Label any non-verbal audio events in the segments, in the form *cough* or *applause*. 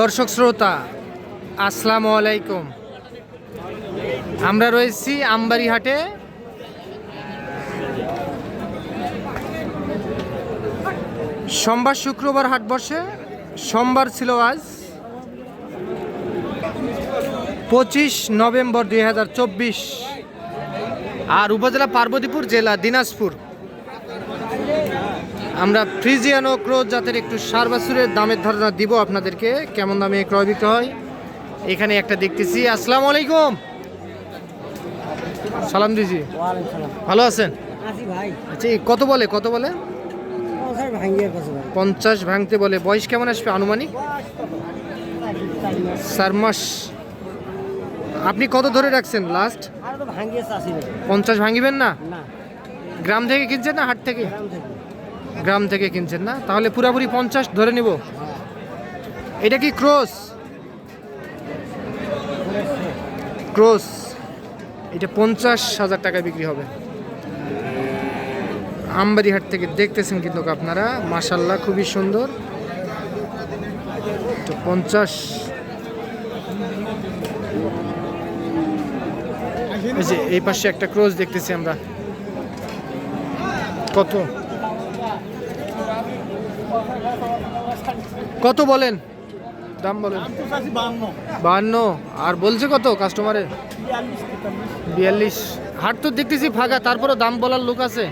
দর্শক শ্রোতা, আসসালামু আলাইকুম। আমরা রয়েছি আমবাড়িহাটে। সোমবার শুক্রবার হাট বসে, সোমবার ছিল আজ পঁচিশ নভেম্বর দুই হাজার চব্বিশ। আর উপজেলা পার্বতীপুর জেলা দিনাজপুর। আমরা ফ্রিজিয়ান ক্রোজ জাতের একটু সার বাছুরের দামের ধারণা দিব আপনাদেরকে। কেমন দামে ক্রয় বিক্রয় হয়? এখানে একটা দেখতেছি। আসসালামু আলাইকুম। সালাম দিজি। ভালো আছেন? আচ্ছা কত বলে? কত বলে? পঞ্চাশ ভাঙতে বলে। বয়স কেমন আসবে আনুমানিক? চার মাস। আপনি কত ধরে রাখছেন লাস্ট পঞ্চাশ ভাঙিবেন না? গ্রাম থেকে কিনছেন না হাট থেকে। গ্রাম থেকে কিনছেন না? তাহলে পুরাপুরি পঞ্চাশ ধরে নিব। এটা কি ক্রস? ক্রস। এটা পঞ্চাশ হাজার টাকায় বিক্রি হবে। আমবাড়ি হাট থেকে দেখতেছেন কিন্তু আপনারা? মাসাল্লাহ খুবই সুন্দর। পঞ্চাশ। এই পাশে একটা ক্রস দেখতেছি আমরা। কত? কত বলেন? দাম বলেন। বাহান্ন। আর বলছে কত কাস্টমারে বিয়াল্লিশ হাট তো দেখতেছি ফাঁকা তারপরে দাম বলার লোক আছে?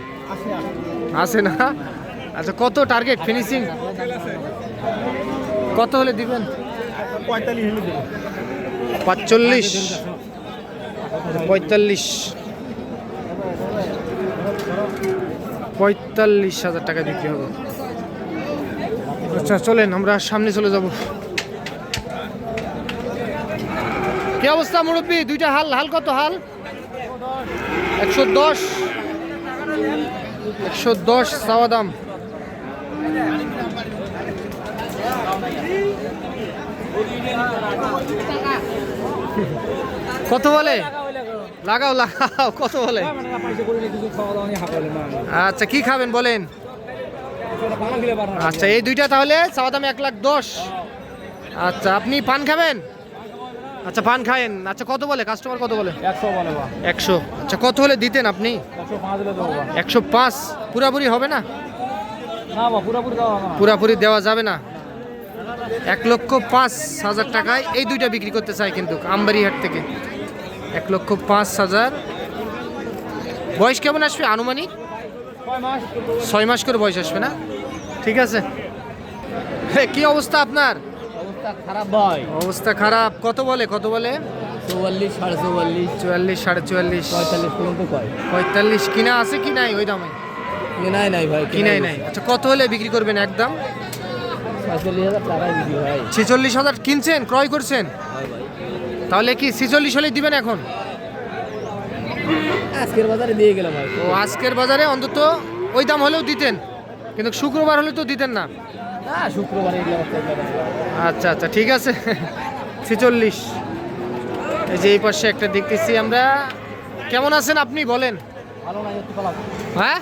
আছে না? আচ্ছা কত টার্গেট ফিনিশিং কত হলে দিবেন? পাঁচচল্লিশ। পঁয়তাল্লিশ। পঁয়তাল্লিশ হাজার টাকা বিক্রি হবে। আচ্ছা চলেন আমরা সামনে চলে যাব। কি অবস্থা মুরব্বী? দুইটা হাল হাল কত হাল? একশো দশ। একশো দশ চাওয়া দাম। কত বলে? লাগাও লাগাও কত বলে? আচ্ছা কি খাবেন বলেন? আচ্ছা এই দুইটা তাহলে চাওয়া দাম এক লাখ দশ। আচ্ছা আপনি পান খাবেন? আচ্ছা পান খায়েন। আচ্ছা কত বলে? কাস্টমার কত বলে? একশো আচ্ছা কত হলে দিতেন আপনি? একশো পাঁচ পুরাপুরি হবে না? পুরোপুরি দেওয়া যাবে না। এক লক্ষ পাঁচ হাজার টাকায় এই দুইটা বিক্রি করতে চাই কিন্তু আমবাড়িহাট থেকে। এক লক্ষ পাঁচ হাজার। বয়স কেমন আসবে আনুমানিক? ছয় মাস করে বয়স আসবে না? ঠিক আছে। কি অবস্থা আপনার? অবস্থা খারাপ ভাই। অবস্থা খারাপ। কত বলে কত বলে? চৌয়াল্লিশ সাড়ে চৌয়াল্লিশ। চুয়াল্লিশ সাড়ে চুয়াল্লিশ। পঁয়তাল্লিশ পর্যন্ত কয়? পঁয়তাল্লিশ কিনা আছে কি নাই ওই দামে? কেনাই নাই ভাই কিনাই নাই। আচ্ছা কত হলে বিক্রি করবেন একদম? ছেচল্লিশ হাজার কিনছেন ক্রয় করছেন? ভাই। তাহলে কি ছেচল্লিশ হলে দিবেন এখন? আজকের বাজারে দিয়ে গেলাম ভাই ও আজকের বাজারে অন্তত ওই দাম হলেও দিতেন। কিন্তু শুক্রবার হলে তো দিতেন না। না শুক্রবারে আচ্ছা আচ্ছা ঠিক আছে। ছেচল্লিশ। এই যে এই পাশে একটা দেখতেছি আমরা। কেমন আছেন আপনি? বলেন। হ্যাঁ?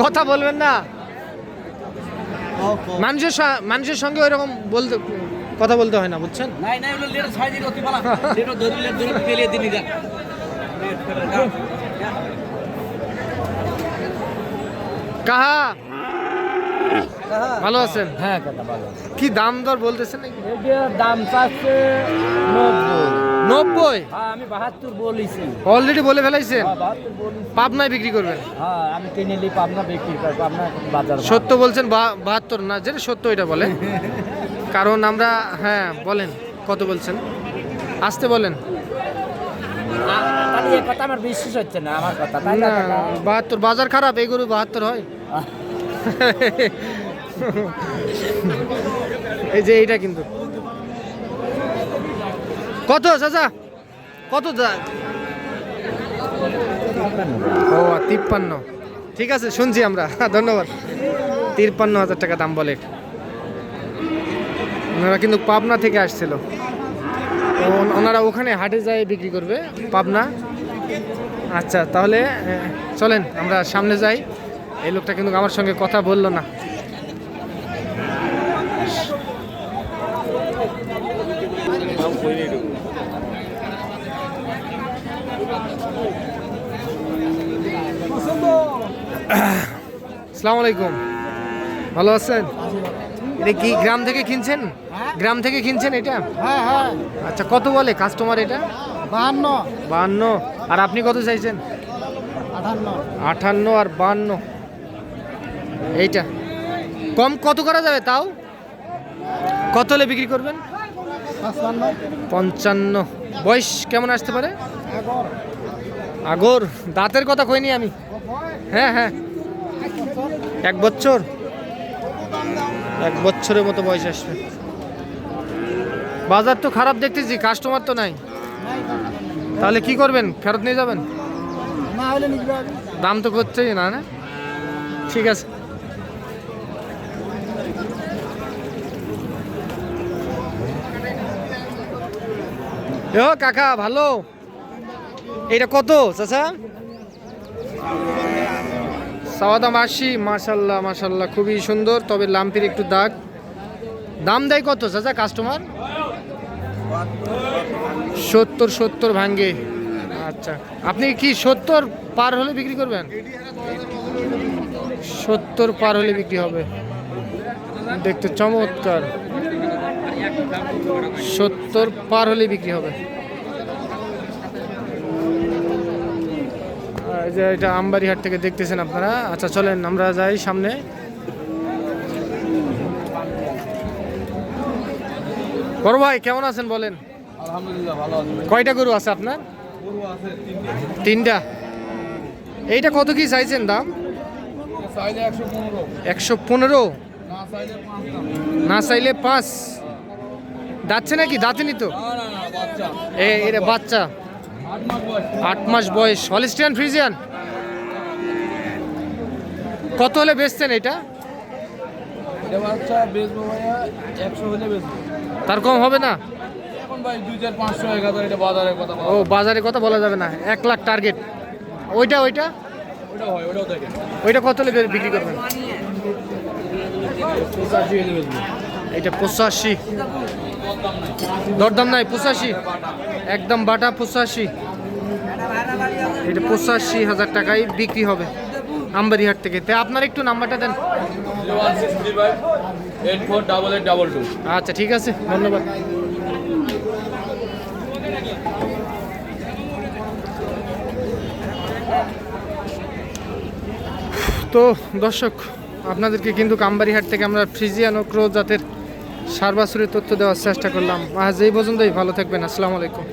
কথা বলবেন না। মানুষের মানুষের সঙ্গে ওইরকম বলতে কথা বলতে হয় না বুঝছেন? কাহা? ভালো আছেন? হ্যাঁ ভালো কি দাম দর বলতেছেন নাকি? দাম চাচ্ছে নব্বই। হ্যাঁ আমি বাহাত্তর বলেছি। অলরেডি বলে ফেলাইছেন? হ্যাঁ পাবনায় বিক্রি করবেন? হ্যাঁ আমি কিনে নিই পাবনা বিক্রি করব আপনার বাজার সত্য বলছেন বাহাত্তর না যেটা সত্য এটা বলেন *laughs* কারণ আমরা হ্যাঁ বলেন কত বলছেন? আসতে বলেন। আমার বিশ্বাস হচ্ছে না, আমার কথা, তাই না? বাহাত্তর, বাজার খারাপ, এই গরু বাহাত্তর হয়। এই যে এইটা কিন্তু। কত, চাচা? কত ও, তিপ্পান্ন। ঠিক আছে, শুনছি আমরা। ধন্যবাদ। তিপ্পান্ন হাজার টাকা দাম বলে। ওনারা কিন্তু পাবনা থেকে আসছিল। ওনারা ওখানে হাটে যায় বিক্রি করবে, পাবনা। আচ্ছা তাহলে চলেন, আমরা সামনে যাই। এই লোকটা কিন্তু আমার সঙ্গে কথা বলল না। আসসালামু আলাইকুম। ভালো আছেন? এটা কি গ্রাম থেকে কিনছেন? গ্রাম থেকে কিনছেন এটা? হ্যাঁ হ্যাঁ। আচ্ছা কত বলে কাস্টমার এটা? বাহান্ন। বাহান্ন। আর আপনি কত চাইছেন? আটান্ন আটান্ন আর বাহান্ন। এইটা। কম কত করা যাবে তাও? কত হলে বিক্রি করবেন? পঞ্চান্ন। বয়স কেমন আসতে পারে? আগর। দাঁতের কথা কইনি আমি। হ্যাঁ হ্যাঁ। এক বছর। এক বছরের মতো বয়স আসবে। বাজার তো খারাপ দেখতেছি কাস্টমার তো নাই। তাহলে কি করবেন? ফেরত নিয়ে যাবেন? দাম তো করছেই না না? ঠিক আছে। ও কাকা ভালো? এটা কত চাচা? সাওয়া দাম আশি মাশাল্লাহ মাশাল্লাহ, খুবই সুন্দর, তবে লাম্পির একটু দাগ। দাম দেয় কত, চাচা কাস্টমার সত্তর সত্তর ভাঙ্গে। আচ্ছা আপনি কি সত্তর পার হলে বিক্রি করবেন? সত্তর পার হলে বিক্রি হবে। দেখতে চমৎকার। সত্তর পার হলে বিক্রি হবে আর এই যে এটা আমবাড়িহাট থেকে দেখতেছেন আপনারা। আচ্ছা চলেন আমরা যাই সামনে। বড় ভাই কেমন আছেন বলেন? কয়টা গরু আছে আপনার? তিনটা। এইটা কত কি চাইছেন দাম? একশো পনেরো। না চাইলে পাঁচ দাচ্ছে নাকি? দাঁতেনি তো? এ এটা বাচ্চা। আট মাস বয়স। হলিস্টিয়ান ফ্রিজিয়ান কত হলে বেচছেন এটা? তার কম হবে না? ও বাজারে কথা বলা যাবে না। এক লাখ টার্গেট ওইটা ওইটা? ওইটা কত হলে বিক্রি করবেন? এটা পঁচাশি। দরদাম নাই, পঁচাশি। একদম বাটা পঁচাশি। এটা পঁচাশি হাজার টাকায় বিক্রি হবে আমবাড়িহাট থেকে। তা আপনার একটু নাম্বারটা দেন। আচ্ছা ঠিক আছে, ধন্যবাদ। তো দর্শক, আপনাদেরকে কিন্তু কামবাড়িহাট থেকে আমরা ফ্রিজিয়ান ক্রো জাতের সার তথ্য দেওয়ার চেষ্টা করলাম। আজ এই পর্যন্তই ভালো থাকবেন আসসালামু আলাইকুম।